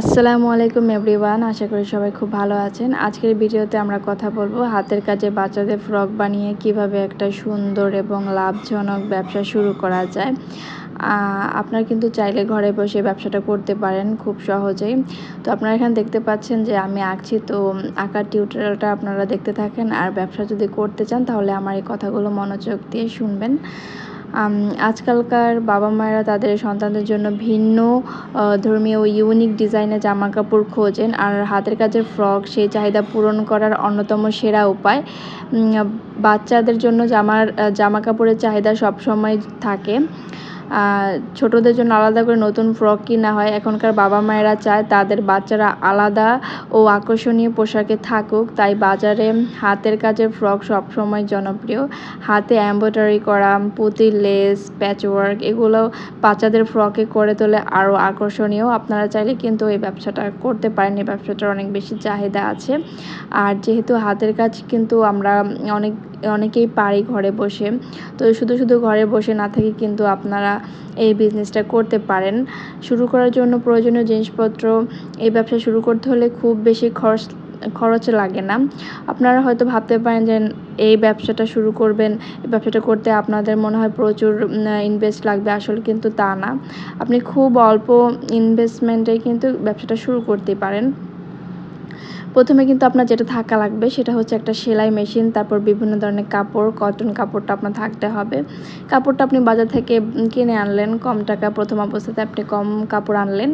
আসসালামু আলাইকুম এভরিওয়ান, আশা করি সবাই খুব ভালো আছেন। আজকের ভিডিওতে আমরা কথা বলব হাতের কাজে বাচ্চাদের ফ্রক বানিয়ে কীভাবে একটা সুন্দর এবং লাভজনক ব্যবসা শুরু করা যায়। আপনারা কিন্তু চাইলে ঘরে বসে ব্যবসাটা করতে পারেন খুব সহজেই। তো আপনারা এখানে দেখতে পাচ্ছেন যে আমি আঁকছি, তো আঁকার টিউটোরিয়ালটা আপনারা দেখতে থাকেন। আর ব্যবসা যদি করতে চান তাহলে আমার এই কথাগুলো মনোযোগ দিয়ে শুনবেন। আজকালকার বাবা মায়েরা তাদের সন্তানদের জন্য ভিন্ন ধর্মীয় ও ইউনিক ডিজাইনের জামা কাপড় খোঁজেন। আর হাতের কাজের ফ্রক সেই চাহিদা পূরণ করার অন্যতম সেরা উপায় বাচ্চাদের জন্য জামার জামা কাপড়ের চাহিদা সবসময় থাকে। ছোটদের জন্য আলাদা করে নতুন ফ্রক কিনা হয়। এখনকার বাবা মায়েরা চায় তাদের বাচ্চারা আলাদা ও আকর্ষণীয় পোশাকে থাকুক। তাই বাজারে হাতের কাজের ফ্রক সবসময় জনপ্রিয়। হাতে এম্ব্রয়ডারি করা, পুঁতি, লেস, প্যাচওয়ার্ক এগুলো বাচ্চাদের ফ্রকে করে তোলে আরও আকর্ষণীয়। আপনারা চাইলে কিন্তু এই ব্যবসাটা করতে পারেন। এই ব্যবসাটার অনেক বেশি চাহিদা আছে। আর যেহেতু হাতের কাজ কিন্তু আমরা অনেক অনেকেই পারি ঘরে বসে। তো শুধু শুধু ঘরে বসে না থেকে কিন্তু আপনারা এই বিজনেসটা করতে পারেন। শুরু করার জন্য প্রয়োজনীয় জিনিসপত্র, এই ব্যবসা শুরু করতে হলে খুব বেশি খরচ খরচ লাগে না। আপনারা হয়তো ভাবতে পারেন যে এই ব্যবসাটা শুরু করবেন, এই ব্যবসাটা করতে আপনাদের মনে হয় প্রচুর ইনভেস্ট লাগবে। আসলে কিন্তু তা না। আপনি খুব অল্প ইনভেস্টমেন্টে কিন্তু ব্যবসাটা শুরু করতে পারেন। প্রথমে কিন্তু আপনার যেটা থাকা লাগবে সেটা হচ্ছে একটা সেলাই মেশিন, তারপর বিভিন্ন ধরনের কাপড় কটন কাপড়টা আপনার থাকতে হবে। কাপড়টা আপনি বাজার থেকে কিনে আনলেন, কম টাকা প্রথম অবস্থাতে আপনি কম কাপড় আনলেন।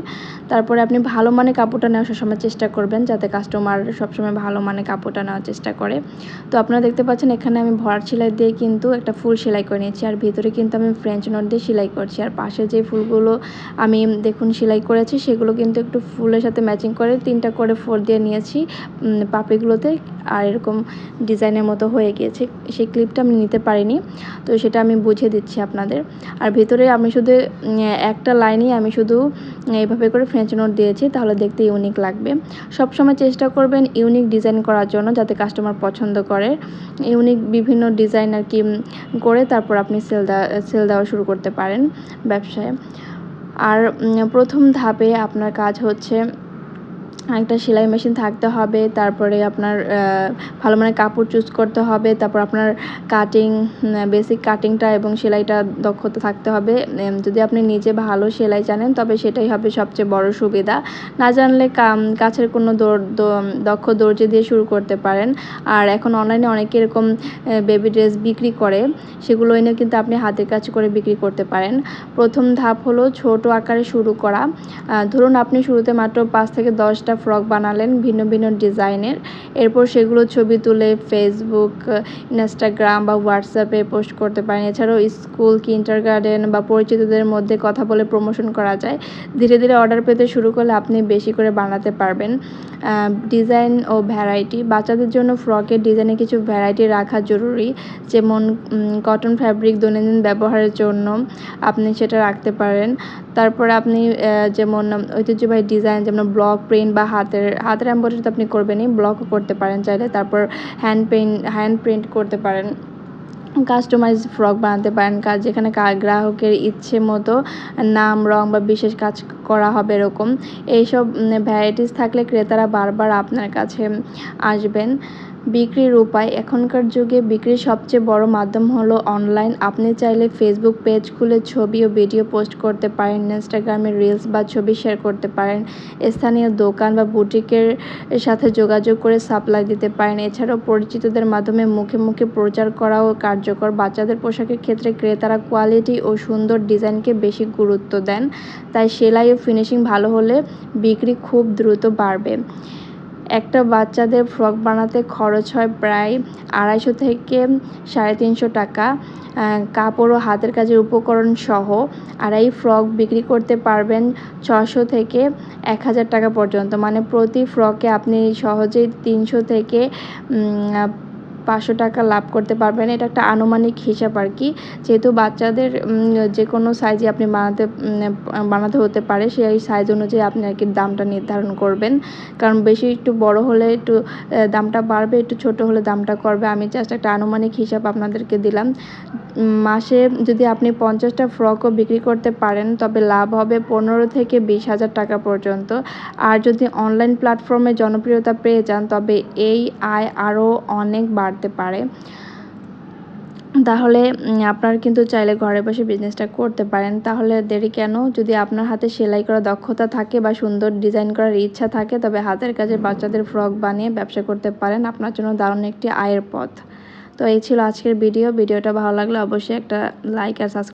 তারপরে আপনি ভালো মানে কাপড়টা নেওয়ার সবসময় চেষ্টা করবেন, যাতে কাস্টমার সবসময় ভালো মানে কাপড়টা নেওয়ার চেষ্টা করে। তো আপনারা দেখতে পাচ্ছেন, এখানে আমি ভরাট সেলাই দিয়ে কিন্তু একটা ফুল সেলাই করে নিয়েছি, আর ভিতরে কিন্তু আমি ফ্রেঞ্চ নোট দিয়ে সেলাই করছি। আর পাশে যে ফুলগুলো আমি, দেখুন, সেলাই করেছি, সেগুলো কিন্তু একটু ফুলের সাথে ম্যাচিং করে তিনটা করে ফোর দিয়ে নিয়েছি পাপড়িগুলোতে। আর এরকম ডিজাইনের মতো হয়ে গিয়েছে। সেই ক্লিপটা আমি নিতে পারিনি, তো সেটা আমি বুঝিয়ে দিচ্ছি আপনাদের। আর ভেতরে আমি শুধু একটা লাইনেই আমি শুধু এইভাবে করে ফ্রেঞ্চ নোট দিয়েছি, তাহলে দেখতে ইউনিক লাগবে। সব সময় চেষ্টা করবেন ইউনিক ডিজাইন করার জন্য, যাতে কাস্টমার পছন্দ করে। ইউনিক বিভিন্ন ডিজাইন আর কি করে তারপর আপনি সেল দেওয়া সেল দেওয়া শুরু করতে পারেন ব্যবসায়। আর প্রথম ধাপে আপনার কাজ হচ্ছে একটা সেলাই মেশিন থাকতে হবে, তারপরে আপনার ভালো মানের কাপড় চুজ করতে হবে, তারপর আপনার কাটিং বেসিক কাটিংটা এবং সেলাইটা দক্ষতা থাকতে হবে। যদি আপনি নিজে ভালো সেলাই জানেন, তবে সেটাই হবে সবচেয়ে বড় সুবিধা। না জানলে কাছের কোনো দক্ষ দর্জি দিয়ে শুরু করতে পারেন। আর এখন অনলাইনে অনেকে এরকম বেবি ড্রেস বিক্রি করে, সেগুলো এনে কিন্তু আপনি হাতের কাজ করে বিক্রি করতে পারেন। প্রথম ধাপ হলো ছোট আকারে শুরু করা। ধরুন আপনি শুরুতে মাত্র পাঁচ থেকে দশটা ফ্রক বানালেন ভিন্ন ভিন্ন ডিজাইনের। এরপর সেগুলো ছবি তুলে ফেসবুক ইনস্টাগ্রাম বা হোয়াটসঅ্যাপে পোস্ট করতে পারেন। এছাড়াও স্কুল কিন্টার গার্ডেন বা পরিচিতদের মধ্যে কথা বলে প্রমোশন করা যায়। ধীরে ধীরে অর্ডার পেতে শুরু করলে আপনি বেশি করে বানাতে পারবেন। ডিজাইন ও ভ্যারাইটি বাচ্চাদের জন্য ফ্রকের ডিজাইনে কিছু ভ্যারাইটি রাখা জরুরি। যেমন কটন ফ্যাব্রিক দৈনন্দিন ব্যবহারের জন্য আপনি সেটা রাখতে পারেন। তারপরে আপনি যেমন, ঐতিহ্যবাহী ডিজাইন যেমন ব্লক প্রিন্ট বা হাতের হাতের এম্ব্রয়ডারি তো আপনি করবেনই ব্লকও করতে পারেন চাইলে। তারপর হ্যান্ড পেইন্ট হ্যান্ড প্রিন্ট করতে পারেন। কাস্টমাইজ ফ্রক বানাতে পারেন। কাজ যেখানে গ্রাহকের ইচ্ছে মতো নাম, রং বা বিশেষ কাজ করা হবে এরকম। এইসব ভ্যারাইটিস থাকলে ক্রেতারা বারবার আপনার কাছে আসবেন। বিক্রির উপায়। এখনকার যুগে বিক্রির সবচেয়ে বড় মাধ্যম হলো অনলাইন। আপনি চাইলে ফেসবুক পেজ খুলে ছবি ও ভিডিও পোস্ট করতে পারেন ইনস্টাগ্রামে রিলস বা ছবি শেয়ার করতে পারেন। স্থানীয় দোকান বা বুটিকের সাথে যোগাযোগ করে সাপ্লাই দিতে পারেন। এছাড়াও পরিচিতদের মাধ্যমে মুখে মুখে প্রচার করাও কার্যকর। বাচ্চাদের পোশাকের ক্ষেত্রে ক্রেতারা কোয়ালিটি ও সুন্দর ডিজাইনকে বেশি গুরুত্ব দেন। তাই সেলাই ও ফিনিশিং ভালো হলে বিক্রি খুব দ্রুত বাড়বে। একটা বাচ্চাদের ফ্রক বানাতে খরচ হয় প্রায় আড়াইশো থেকে সাড়ে তিনশো টাকা কাপড় ও হাতের কাজের উপকরণ সহ। আর এই ফ্রক বিক্রি করতে পারবেন ছশো থেকে এক হাজার টাকা পর্যন্ত। মানে প্রতি ফ্রকে আপনি সহজেই তিনশো থেকে পাঁচশো টাকা লাভ করতে পারবেন। এটা একটা আনুমানিক হিসাব আর কি। যেহেতু বাচ্চাদের যে কোনো সাইজে আপনি বানাতে বানাতে হতে পারে, সেই সাইজ অনুযায়ী আপনি আর কি দামটা নির্ধারণ করবেন। কারণ বেশি একটু বড় হলে একটু দামটা বাড়বে, একটু ছোট হলে দামটা করবে। আমি জাস্ট একটা আনুমানিক হিসাব আপনাদেরকে দিলাম। মাসে যদি আপনি পঞ্চাশটা ফ্রকও বিক্রি করতে পারেন, তবে লাভ হবে পনেরো থেকে বিশ হাজার টাকা পর্যন্ত। আর যদি অনলাইন প্ল্যাটফর্মে জনপ্রিয়তা পেয়ে যান, তবে এই আয় আরও অনেক বাড়তে পারে। তাহলে আপনার কিন্তু চাইলে ঘরে বসে বিজনেসটা করতে পারেন। তাহলে দেরি কেন? যদি আপনার হাতে সেলাই করা দক্ষতা থাকে বা সুন্দর ডিজাইন করার ইচ্ছা থাকে, তবে হাতের কাজে বাচ্চাদের ফ্রক বানিয়ে ব্যবসা করতে পারেন। আপনার জন্য দারুণ একটি আয়ের পথ। তো এই ছিল আজকের ভিডিও ভিডিওটা ভালো লাগলে অবশ্যই একটা লাইক আর সাবস্ক্রাইব